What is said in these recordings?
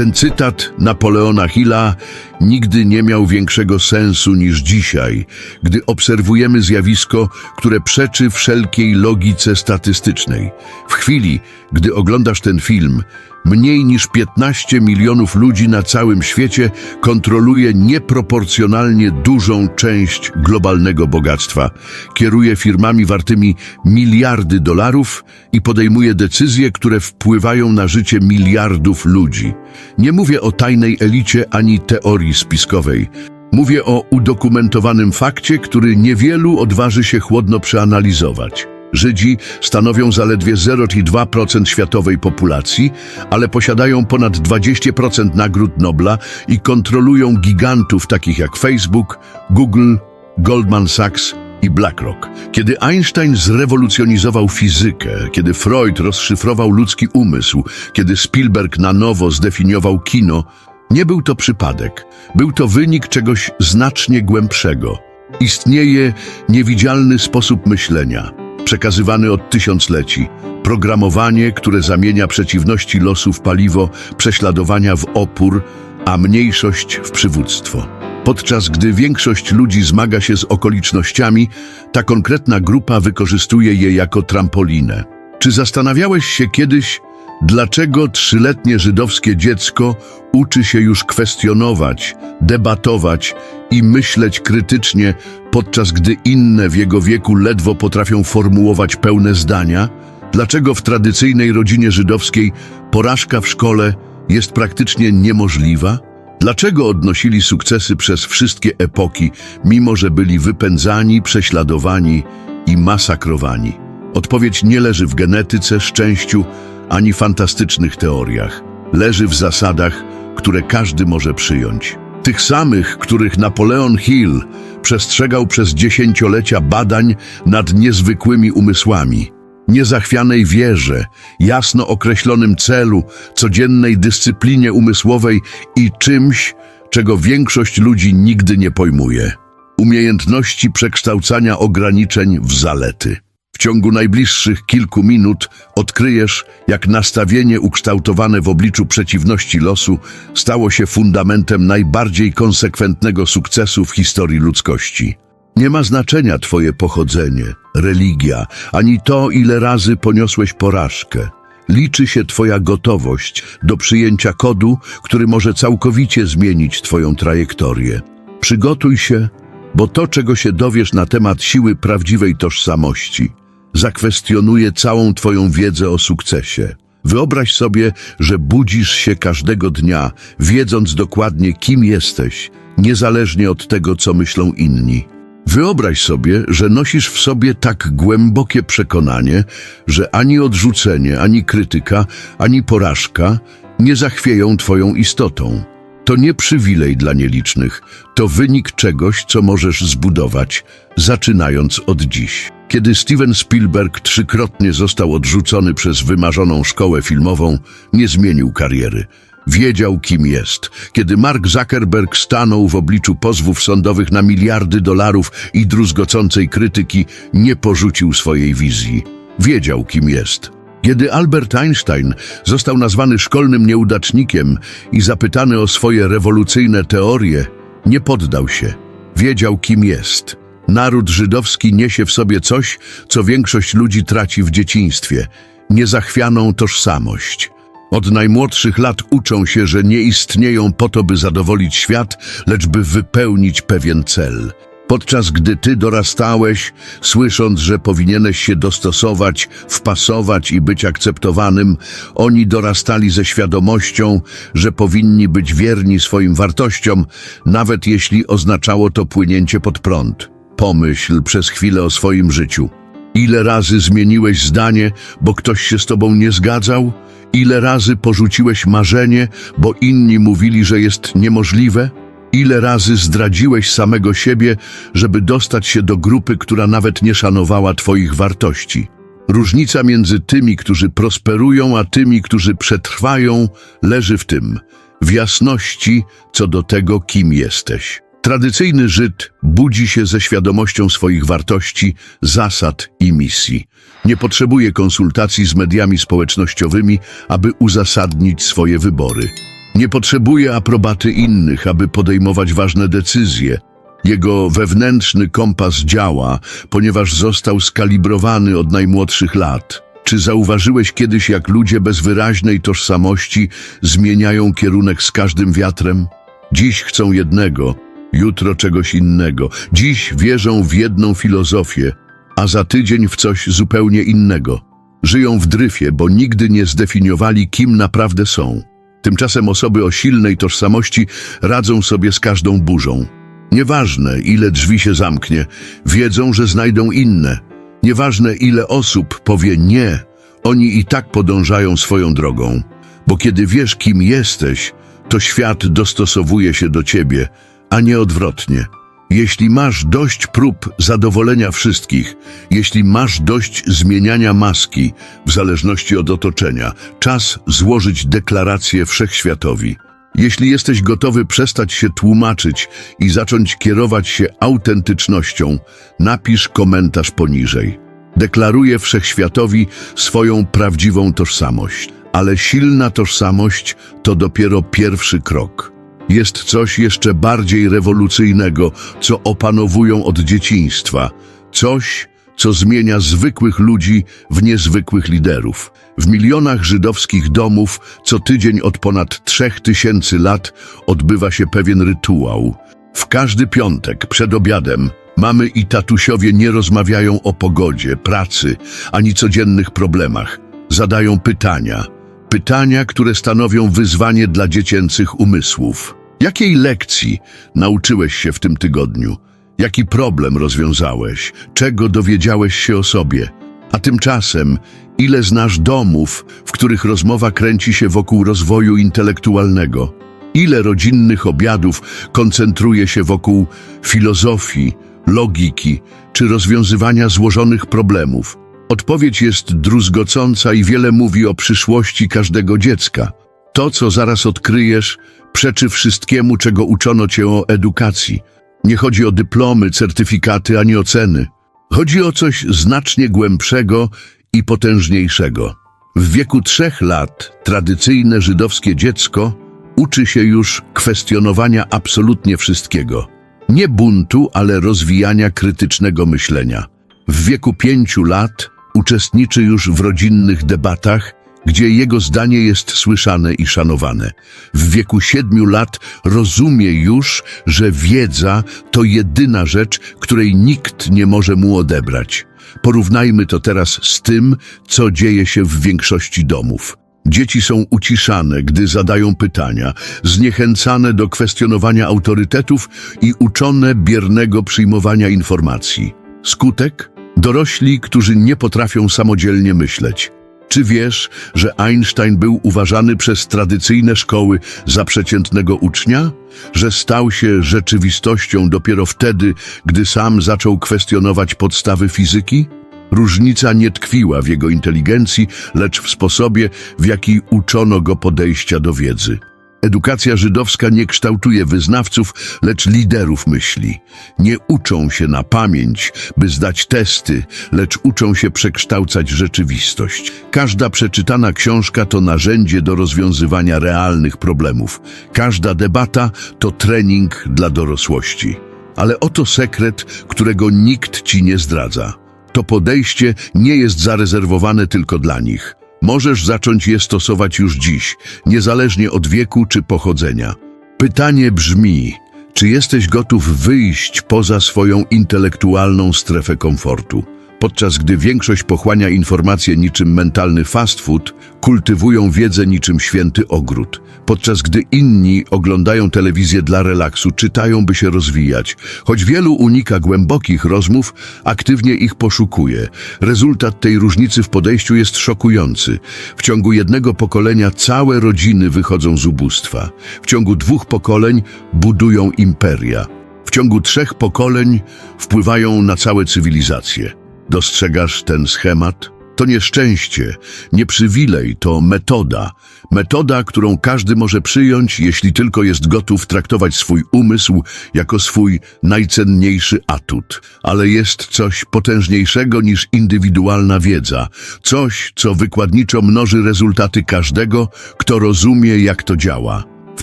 Ten cytat Napoleona Hilla nigdy nie miał większego sensu niż dzisiaj, gdy obserwujemy zjawisko, które przeczy wszelkiej logice statystycznej. W chwili, gdy oglądasz ten film, mniej niż 15 milionów ludzi na całym świecie kontroluje nieproporcjonalnie dużą część globalnego bogactwa, kieruje firmami wartymi miliardy dolarów i podejmuje decyzje, które wpływają na życie miliardów ludzi. Nie mówię o tajnej elicie ani teorii spiskowej. Mówię o udokumentowanym fakcie, który niewielu odważy się chłodno przeanalizować. Żydzi stanowią zaledwie 0,2% światowej populacji, ale posiadają ponad 20% nagród Nobla i kontrolują gigantów takich jak Facebook, Google, Goldman Sachs i BlackRock. Kiedy Einstein zrewolucjonizował fizykę, kiedy Freud rozszyfrował ludzki umysł, kiedy Spielberg na nowo zdefiniował kino, nie był to przypadek. Był to wynik czegoś znacznie głębszego. Istnieje niewidzialny sposób myślenia, przekazywany od tysiącleci. Programowanie, które zamienia przeciwności losu w paliwo, prześladowania w opór, a mniejszość w przywództwo. Podczas gdy większość ludzi zmaga się z okolicznościami, ta konkretna grupa wykorzystuje je jako trampolinę. Czy zastanawiałeś się kiedyś, dlaczego trzyletnie żydowskie dziecko uczy się już kwestionować, debatować i myśleć krytycznie, podczas gdy inne w jego wieku ledwo potrafią formułować pełne zdania? Dlaczego w tradycyjnej rodzinie żydowskiej porażka w szkole jest praktycznie niemożliwa? Dlaczego odnosili sukcesy przez wszystkie epoki, mimo że byli wypędzani, prześladowani i masakrowani? Odpowiedź nie leży w genetyce, szczęściu, ani fantastycznych teoriach. Leży w zasadach, które każdy może przyjąć. Tych samych, których Napoleon Hill przestrzegał przez dziesięciolecia badań nad niezwykłymi umysłami. Niezachwianej wierze, jasno określonym celu, codziennej dyscyplinie umysłowej i czymś, czego większość ludzi nigdy nie pojmuje. Umiejętności przekształcania ograniczeń w zalety. W ciągu najbliższych kilku minut odkryjesz, jak nastawienie ukształtowane w obliczu przeciwności losu stało się fundamentem najbardziej konsekwentnego sukcesu w historii ludzkości. Nie ma znaczenia Twoje pochodzenie, religia, ani to, ile razy poniosłeś porażkę. Liczy się Twoja gotowość do przyjęcia kodu, który może całkowicie zmienić Twoją trajektorię. Przygotuj się, bo to, czego się dowiesz na temat siły prawdziwej tożsamości, zakwestionuje całą Twoją wiedzę o sukcesie. Wyobraź sobie, że budzisz się każdego dnia, wiedząc dokładnie, kim jesteś, niezależnie od tego, co myślą inni. Wyobraź sobie, że nosisz w sobie tak głębokie przekonanie, że ani odrzucenie, ani krytyka, ani porażka nie zachwieją Twoją istotą. To nie przywilej dla nielicznych, to wynik czegoś, co możesz zbudować, zaczynając od dziś. Kiedy Steven Spielberg trzykrotnie został odrzucony przez wymarzoną szkołę filmową, nie zmienił kariery. Wiedział, kim jest. Kiedy Mark Zuckerberg stanął w obliczu pozwów sądowych na miliardy dolarów i druzgocącej krytyki, nie porzucił swojej wizji. Wiedział, kim jest. Kiedy Albert Einstein został nazwany szkolnym nieudacznikiem i zapytany o swoje rewolucyjne teorie, nie poddał się. Wiedział, kim jest. Naród żydowski niesie w sobie coś, co większość ludzi traci w dzieciństwie niezachwianą tożsamość. Od najmłodszych lat uczą się, że nie istnieją po to, by zadowolić świat, lecz by wypełnić pewien cel. Podczas gdy ty dorastałeś, słysząc, że powinieneś się dostosować, wpasować i być akceptowanym, oni dorastali ze świadomością, że powinni być wierni swoim wartościom, nawet jeśli oznaczało to płynięcie pod prąd. Pomyśl przez chwilę o swoim życiu. Ile razy zmieniłeś zdanie, bo ktoś się z tobą nie zgadzał? Ile razy porzuciłeś marzenie, bo inni mówili, że jest niemożliwe? Ile razy zdradziłeś samego siebie, żeby dostać się do grupy, która nawet nie szanowała Twoich wartości? Różnica między tymi, którzy prosperują, a tymi, którzy przetrwają, leży w tym, w jasności co do tego, kim jesteś. Tradycyjny Żyd budzi się ze świadomością swoich wartości, zasad i misji. Nie potrzebuje konsultacji z mediami społecznościowymi, aby uzasadnić swoje wybory. Nie potrzebuje aprobaty innych, aby podejmować ważne decyzje. Jego wewnętrzny kompas działa, ponieważ został skalibrowany od najmłodszych lat. Czy zauważyłeś kiedyś, jak ludzie bez wyraźnej tożsamości zmieniają kierunek z każdym wiatrem? Dziś chcą jednego, jutro czegoś innego. Dziś wierzą w jedną filozofię, a za tydzień w coś zupełnie innego. Żyją w dryfie, bo nigdy nie zdefiniowali, kim naprawdę są. Tymczasem osoby o silnej tożsamości radzą sobie z każdą burzą. Nieważne, ile drzwi się zamknie, wiedzą, że znajdą inne. Nieważne, ile osób powie nie, oni i tak podążają swoją drogą. Bo kiedy wiesz, kim jesteś, to świat dostosowuje się do ciebie, a nie odwrotnie. Jeśli masz dość prób zadowolenia wszystkich, jeśli masz dość zmieniania maski w zależności od otoczenia, czas złożyć deklarację wszechświatowi. Jeśli jesteś gotowy przestać się tłumaczyć i zacząć kierować się autentycznością, napisz komentarz poniżej. Deklaruję wszechświatowi swoją prawdziwą tożsamość, ale silna tożsamość to dopiero pierwszy krok. Jest coś jeszcze bardziej rewolucyjnego, co opanowują od dzieciństwa. Coś, co zmienia zwykłych ludzi w niezwykłych liderów. W milionach żydowskich domów co tydzień od ponad trzech tysięcy lat odbywa się pewien rytuał. W każdy piątek przed obiadem mamy i tatusiowie nie rozmawiają o pogodzie, pracy, ani codziennych problemach. Zadają pytania. Pytania, które stanowią wyzwanie dla dziecięcych umysłów. Jakiej lekcji nauczyłeś się w tym tygodniu? Jaki problem rozwiązałeś? Czego dowiedziałeś się o sobie? A tymczasem, ile znasz domów, w których rozmowa kręci się wokół rozwoju intelektualnego? Ile rodzinnych obiadów koncentruje się wokół filozofii, logiki czy rozwiązywania złożonych problemów? Odpowiedź jest druzgocąca i wiele mówi o przyszłości każdego dziecka. To, co zaraz odkryjesz, przeczy wszystkiemu, czego uczono cię o edukacji. Nie chodzi o dyplomy, certyfikaty ani oceny. Chodzi o coś znacznie głębszego i potężniejszego. W wieku trzech lat tradycyjne żydowskie dziecko uczy się już kwestionowania absolutnie wszystkiego. Nie buntu, ale rozwijania krytycznego myślenia. W wieku pięciu lat uczestniczy już w rodzinnych debatach, gdzie jego zdanie jest słyszane i szanowane. W wieku siedmiu lat rozumie już, że wiedza to jedyna rzecz, której nikt nie może mu odebrać. Porównajmy to teraz z tym, co dzieje się w większości domów. Dzieci są uciszane, gdy zadają pytania, zniechęcane do kwestionowania autorytetów i uczone biernego przyjmowania informacji. Skutek? Dorośli, którzy nie potrafią samodzielnie myśleć. Czy wiesz, że Einstein był uważany przez tradycyjne szkoły za przeciętnego ucznia? Że stał się rzeczywistością dopiero wtedy, gdy sam zaczął kwestionować podstawy fizyki? Różnica nie tkwiła w jego inteligencji, lecz w sposobie, w jaki uczono go podejścia do wiedzy. Edukacja żydowska nie kształtuje wyznawców, lecz liderów myśli. Nie uczą się na pamięć, by zdać testy, lecz uczą się przekształcać rzeczywistość. Każda przeczytana książka to narzędzie do rozwiązywania realnych problemów. Każda debata to trening dla dorosłości. Ale oto sekret, którego nikt ci nie zdradza. To podejście nie jest zarezerwowane tylko dla nich. Możesz zacząć je stosować już dziś, niezależnie od wieku czy pochodzenia. Pytanie brzmi, czy jesteś gotów wyjść poza swoją intelektualną strefę komfortu? Podczas gdy większość pochłania informacje niczym mentalny fast food, kultywują wiedzę niczym święty ogród. Podczas gdy inni oglądają telewizję dla relaksu, czytają, by się rozwijać. Choć wielu unika głębokich rozmów, aktywnie ich poszukuje. Rezultat tej różnicy w podejściu jest szokujący. W ciągu jednego pokolenia całe rodziny wychodzą z ubóstwa. W ciągu dwóch pokoleń budują imperia. W ciągu trzech pokoleń wpływają na całe cywilizacje. Dostrzegasz ten schemat? To nieszczęście, nie przywilej, to metoda. Metoda, którą każdy może przyjąć, jeśli tylko jest gotów traktować swój umysł jako swój najcenniejszy atut. Ale jest coś potężniejszego niż indywidualna wiedza. Coś, co wykładniczo mnoży rezultaty każdego, kto rozumie, jak to działa. W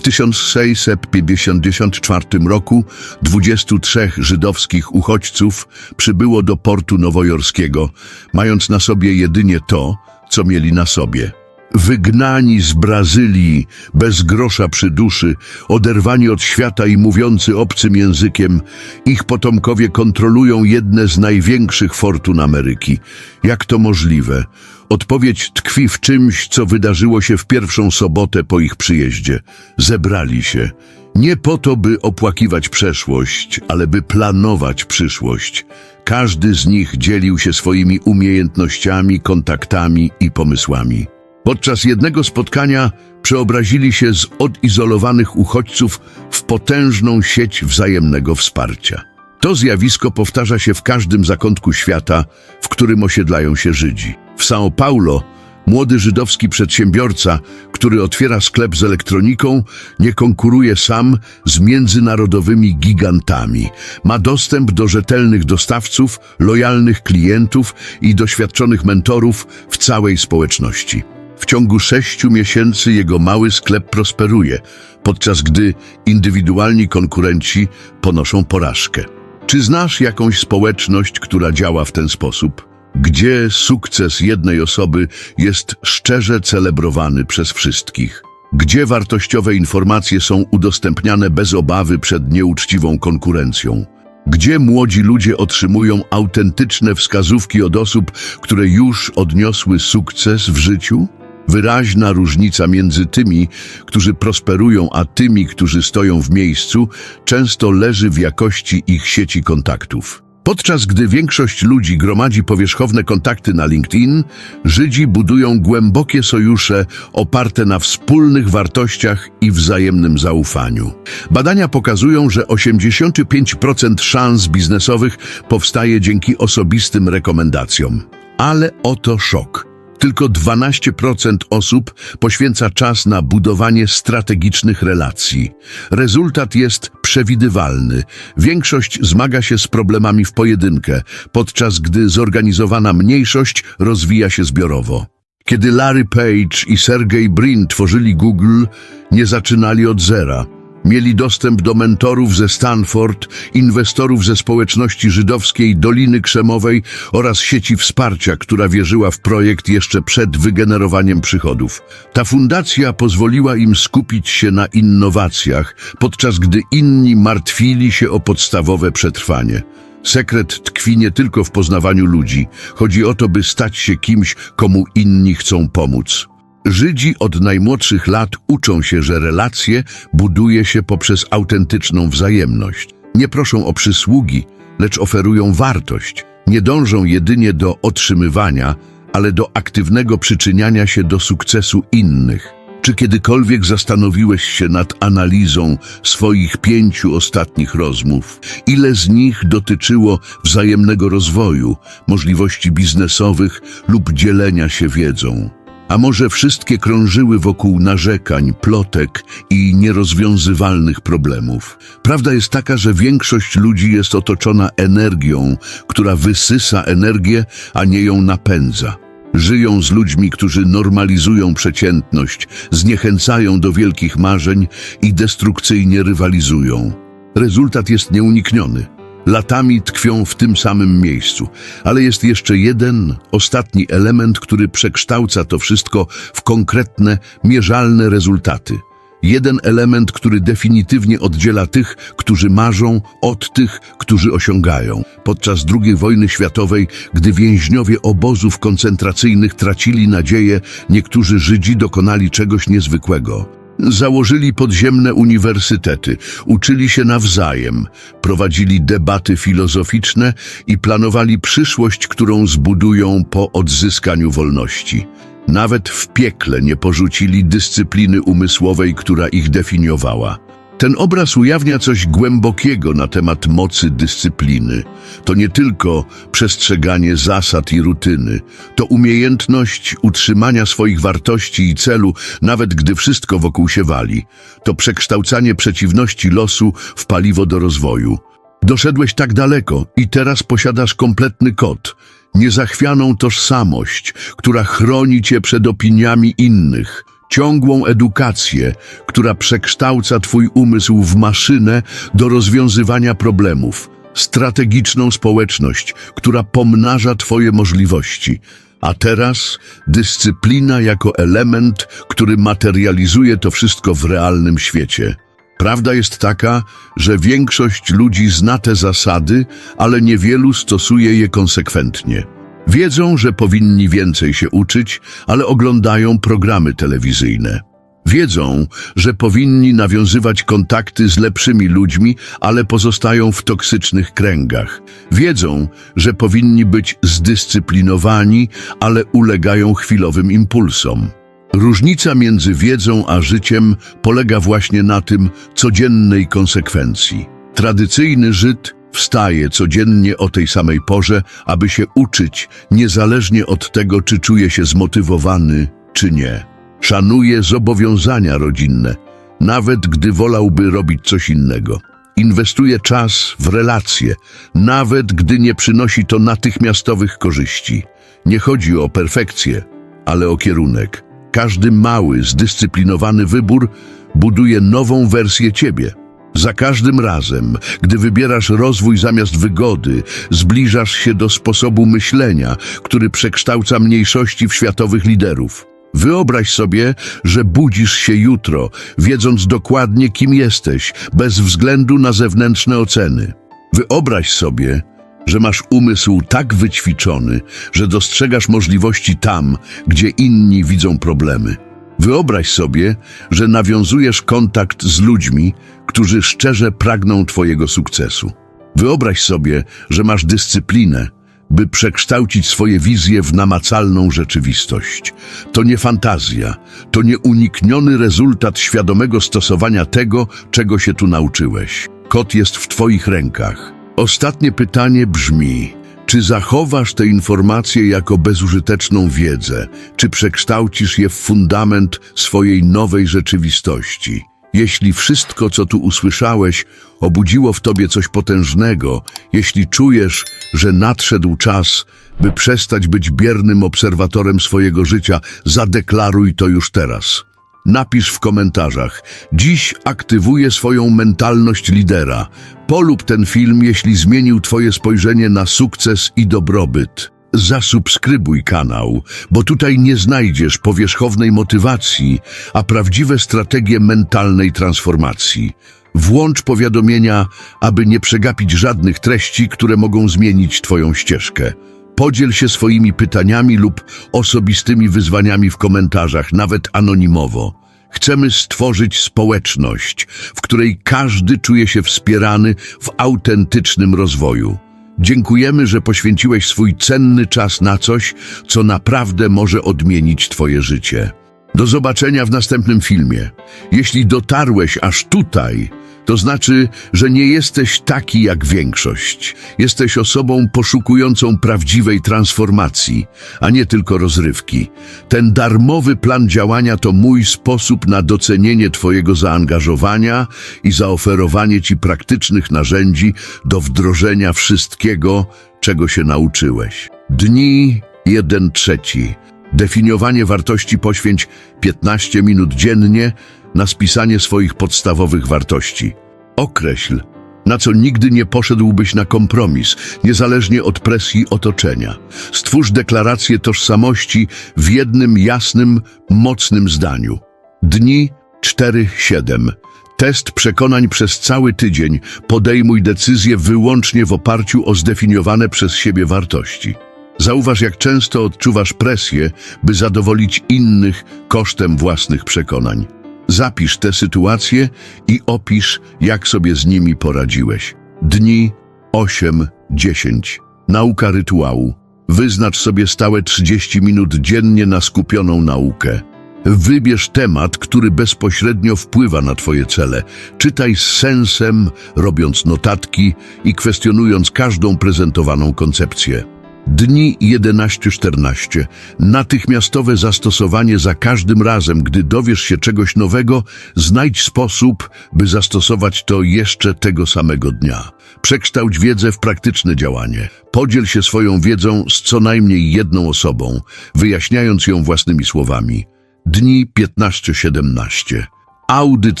1654 roku 23 żydowskich uchodźców przybyło do portu nowojorskiego, mając na sobie jedynie to, co mieli na sobie. Wygnani z Brazylii, bez grosza przy duszy, oderwani od świata i mówiący obcym językiem, ich potomkowie kontrolują jedne z największych fortun Ameryki. Jak to możliwe? Odpowiedź tkwi w czymś, co wydarzyło się w pierwszą sobotę po ich przyjeździe. Zebrali się. Nie po to, by opłakiwać przeszłość, ale by planować przyszłość. Każdy z nich dzielił się swoimi umiejętnościami, kontaktami i pomysłami. Podczas jednego spotkania przeobrazili się z odizolowanych uchodźców w potężną sieć wzajemnego wsparcia. To zjawisko powtarza się w każdym zakątku świata, w którym osiedlają się Żydzi. W São Paulo młody żydowski przedsiębiorca, który otwiera sklep z elektroniką, nie konkuruje sam z międzynarodowymi gigantami. Ma dostęp do rzetelnych dostawców, lojalnych klientów i doświadczonych mentorów w całej społeczności. W ciągu sześciu miesięcy jego mały sklep prosperuje, podczas gdy indywidualni konkurenci ponoszą porażkę. Czy znasz jakąś społeczność, która działa w ten sposób? Gdzie sukces jednej osoby jest szczerze celebrowany przez wszystkich? Gdzie wartościowe informacje są udostępniane bez obawy przed nieuczciwą konkurencją? Gdzie młodzi ludzie otrzymują autentyczne wskazówki od osób, które już odniosły sukces w życiu? Wyraźna różnica między tymi, którzy prosperują, a tymi, którzy stoją w miejscu, często leży w jakości ich sieci kontaktów. Podczas gdy większość ludzi gromadzi powierzchowne kontakty na LinkedIn, Żydzi budują głębokie sojusze oparte na wspólnych wartościach i wzajemnym zaufaniu. Badania pokazują, że 85% szans biznesowych powstaje dzięki osobistym rekomendacjom. Ale oto szok. Tylko 12% osób poświęca czas na budowanie strategicznych relacji. Rezultat jest przewidywalny. Większość zmaga się z problemami w pojedynkę, podczas gdy zorganizowana mniejszość rozwija się zbiorowo. Kiedy Larry Page i Sergey Brin tworzyli Google, nie zaczynali od zera. Mieli dostęp do mentorów ze Stanford, inwestorów ze społeczności żydowskiej Doliny Krzemowej oraz sieci wsparcia, która wierzyła w projekt jeszcze przed wygenerowaniem przychodów. Ta fundacja pozwoliła im skupić się na innowacjach, podczas gdy inni martwili się o podstawowe przetrwanie. Sekret tkwi nie tylko w poznawaniu ludzi. Chodzi o to, by stać się kimś, komu inni chcą pomóc. Żydzi od najmłodszych lat uczą się, że relacje buduje się poprzez autentyczną wzajemność. Nie proszą o przysługi, lecz oferują wartość. Nie dążą jedynie do otrzymywania, ale do aktywnego przyczyniania się do sukcesu innych. Czy kiedykolwiek zastanowiłeś się nad analizą swoich pięciu ostatnich rozmów? Ile z nich dotyczyło wzajemnego rozwoju, możliwości biznesowych lub dzielenia się wiedzą? A może wszystkie krążyły wokół narzekań, plotek i nierozwiązywalnych problemów? Prawda jest taka, że większość ludzi jest otoczona energią, która wysysa energię, a nie ją napędza. Żyją z ludźmi, którzy normalizują przeciętność, zniechęcają do wielkich marzeń i destrukcyjnie rywalizują. Rezultat jest nieunikniony. Latami tkwią w tym samym miejscu, ale jest jeszcze jeden, ostatni element, który przekształca to wszystko w konkretne, mierzalne rezultaty. Jeden element, który definitywnie oddziela tych, którzy marzą, od tych, którzy osiągają. Podczas II wojny światowej, gdy więźniowie obozów koncentracyjnych tracili nadzieję, niektórzy Żydzi dokonali czegoś niezwykłego. Założyli podziemne uniwersytety, uczyli się nawzajem, prowadzili debaty filozoficzne i planowali przyszłość, którą zbudują po odzyskaniu wolności. Nawet w piekle nie porzucili dyscypliny umysłowej, która ich definiowała. Ten obraz ujawnia coś głębokiego na temat mocy dyscypliny. To nie tylko przestrzeganie zasad i rutyny, to umiejętność utrzymania swoich wartości i celu, nawet gdy wszystko wokół się wali. To przekształcanie przeciwności losu w paliwo do rozwoju. Doszedłeś tak daleko i teraz posiadasz kompletny kod, niezachwianą tożsamość, która chroni cię przed opiniami innych. Ciągłą edukację, która przekształca Twój umysł w maszynę do rozwiązywania problemów, strategiczną społeczność, która pomnaża Twoje możliwości, a teraz dyscyplina jako element, który materializuje to wszystko w realnym świecie. Prawda jest taka, że większość ludzi zna te zasady, ale niewielu stosuje je konsekwentnie. Wiedzą, że powinni więcej się uczyć, ale oglądają programy telewizyjne. Wiedzą, że powinni nawiązywać kontakty z lepszymi ludźmi, ale pozostają w toksycznych kręgach. Wiedzą, że powinni być zdyscyplinowani, ale ulegają chwilowym impulsom. Różnica między wiedzą a życiem polega właśnie na tym codziennej konsekwencji. Tradycyjny Żyd wstaje codziennie o tej samej porze, aby się uczyć, niezależnie od tego, czy czuje się zmotywowany, czy nie. Szanuje zobowiązania rodzinne, nawet gdy wolałby robić coś innego. Inwestuje czas w relacje, nawet gdy nie przynosi to natychmiastowych korzyści. Nie chodzi o perfekcję, ale o kierunek. Każdy mały, zdyscyplinowany wybór buduje nową wersję ciebie. Za każdym razem, gdy wybierasz rozwój zamiast wygody, zbliżasz się do sposobu myślenia, który przekształca mniejszości w światowych liderów. Wyobraź sobie, że budzisz się jutro, wiedząc dokładnie, kim jesteś, bez względu na zewnętrzne oceny. Wyobraź sobie, że masz umysł tak wyćwiczony, że dostrzegasz możliwości tam, gdzie inni widzą problemy. Wyobraź sobie, że nawiązujesz kontakt z ludźmi, którzy szczerze pragną Twojego sukcesu. Wyobraź sobie, że masz dyscyplinę, by przekształcić swoje wizje w namacalną rzeczywistość. To nie fantazja, to nieunikniony rezultat świadomego stosowania tego, czego się tu nauczyłeś. Kot jest w Twoich rękach. Ostatnie pytanie brzmi: czy zachowasz te informacje jako bezużyteczną wiedzę, czy przekształcisz je w fundament swojej nowej rzeczywistości? Jeśli wszystko, co tu usłyszałeś, obudziło w tobie coś potężnego, jeśli czujesz, że nadszedł czas, by przestać być biernym obserwatorem swojego życia, zadeklaruj to już teraz. Napisz w komentarzach. Dziś aktywuję swoją mentalność lidera. Polub ten film, jeśli zmienił Twoje spojrzenie na sukces i dobrobyt. Zasubskrybuj kanał, bo tutaj nie znajdziesz powierzchownej motywacji, a prawdziwe strategie mentalnej transformacji. Włącz powiadomienia, aby nie przegapić żadnych treści, które mogą zmienić Twoją ścieżkę. Podziel się swoimi pytaniami lub osobistymi wyzwaniami w komentarzach, nawet anonimowo. Chcemy stworzyć społeczność, w której każdy czuje się wspierany w autentycznym rozwoju. Dziękujemy, że poświęciłeś swój cenny czas na coś, co naprawdę może odmienić Twoje życie. Do zobaczenia w następnym filmie. Jeśli dotarłeś aż tutaj, to znaczy, że nie jesteś taki jak większość. Jesteś osobą poszukującą prawdziwej transformacji, a nie tylko rozrywki. Ten darmowy plan działania to mój sposób na docenienie Twojego zaangażowania i zaoferowanie Ci praktycznych narzędzi do wdrożenia wszystkiego, czego się nauczyłeś. Dni jeden trzeci. Definiowanie wartości poświęć 15 minut dziennie na spisanie swoich podstawowych wartości. Określ, na co nigdy nie poszedłbyś na kompromis, niezależnie od presji otoczenia. Stwórz deklarację tożsamości w jednym jasnym, mocnym zdaniu. Dni 4-7. Test przekonań przez cały tydzień. Podejmuj decyzje wyłącznie w oparciu o zdefiniowane przez siebie wartości. Zauważ, jak często odczuwasz presję, by zadowolić innych kosztem własnych przekonań. Zapisz te sytuacje i opisz, jak sobie z nimi poradziłeś. Dni 8-10. Nauka rytuału. Wyznacz sobie stałe 30 minut dziennie na skupioną naukę. Wybierz temat, który bezpośrednio wpływa na Twoje cele. Czytaj z sensem, robiąc notatki i kwestionując każdą prezentowaną koncepcję. Dni 11-14. Natychmiastowe zastosowanie za każdym razem, gdy dowiesz się czegoś nowego, znajdź sposób, by zastosować to jeszcze tego samego dnia. Przekształć wiedzę w praktyczne działanie. Podziel się swoją wiedzą z co najmniej jedną osobą, wyjaśniając ją własnymi słowami. Dni 15-17. Audyt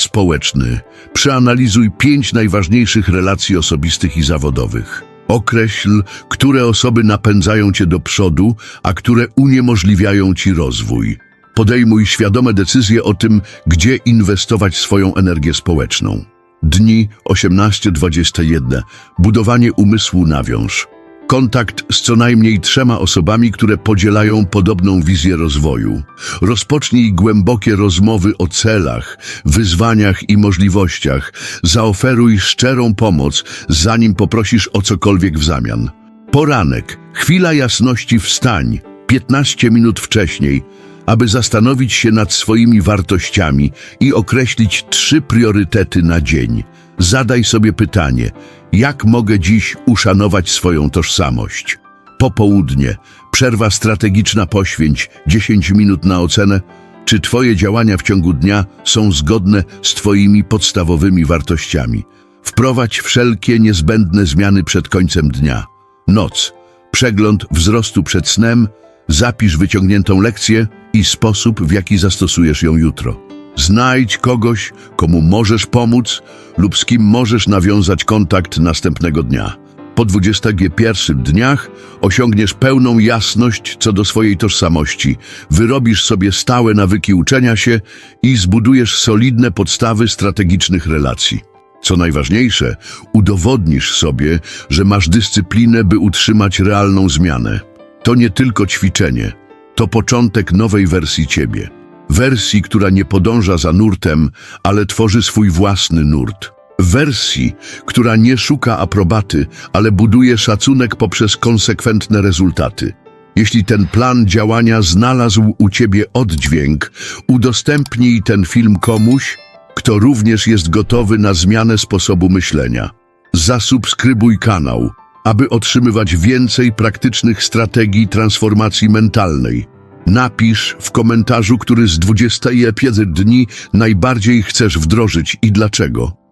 społeczny. Przeanalizuj pięć najważniejszych relacji osobistych i zawodowych. Określ, które osoby napędzają cię do przodu, a które uniemożliwiają ci rozwój. Podejmuj świadome decyzje o tym, gdzie inwestować swoją energię społeczną. Dni 18-21. Budowanie umysłu nawiąż. Kontakt z co najmniej trzema osobami, które podzielają podobną wizję rozwoju. Rozpocznij głębokie rozmowy o celach, wyzwaniach i możliwościach. Zaoferuj szczerą pomoc, zanim poprosisz o cokolwiek w zamian. Poranek. Chwila jasności wstań. 15 minut wcześniej, aby zastanowić się nad swoimi wartościami i określić trzy priorytety na dzień. Zadaj sobie pytanie, jak mogę dziś uszanować swoją tożsamość? Popołudnie, przerwa strategiczna poświęć 10 minut na ocenę, czy Twoje działania w ciągu dnia są zgodne z Twoimi podstawowymi wartościami. Wprowadź wszelkie niezbędne zmiany przed końcem dnia. Noc, przegląd wzrostu przed snem, zapisz wyciągniętą lekcję i sposób, w jaki zastosujesz ją jutro. Znajdź kogoś, komu możesz pomóc lub z kim możesz nawiązać kontakt następnego dnia. Po 21 dniach osiągniesz pełną jasność co do swojej tożsamości, wyrobisz sobie stałe nawyki uczenia się i zbudujesz solidne podstawy strategicznych relacji. Co najważniejsze, udowodnisz sobie, że masz dyscyplinę, by utrzymać realną zmianę. To nie tylko ćwiczenie, to początek nowej wersji ciebie. Wersji, która nie podąża za nurtem, ale tworzy swój własny nurt. Wersji, która nie szuka aprobaty, ale buduje szacunek poprzez konsekwentne rezultaty. Jeśli ten plan działania znalazł u ciebie oddźwięk, udostępnij ten film komuś, kto również jest gotowy na zmianę sposobu myślenia. Zasubskrybuj kanał, aby otrzymywać więcej praktycznych strategii transformacji mentalnej. Napisz w komentarzu, który z 25 dni najbardziej chcesz wdrożyć i dlaczego.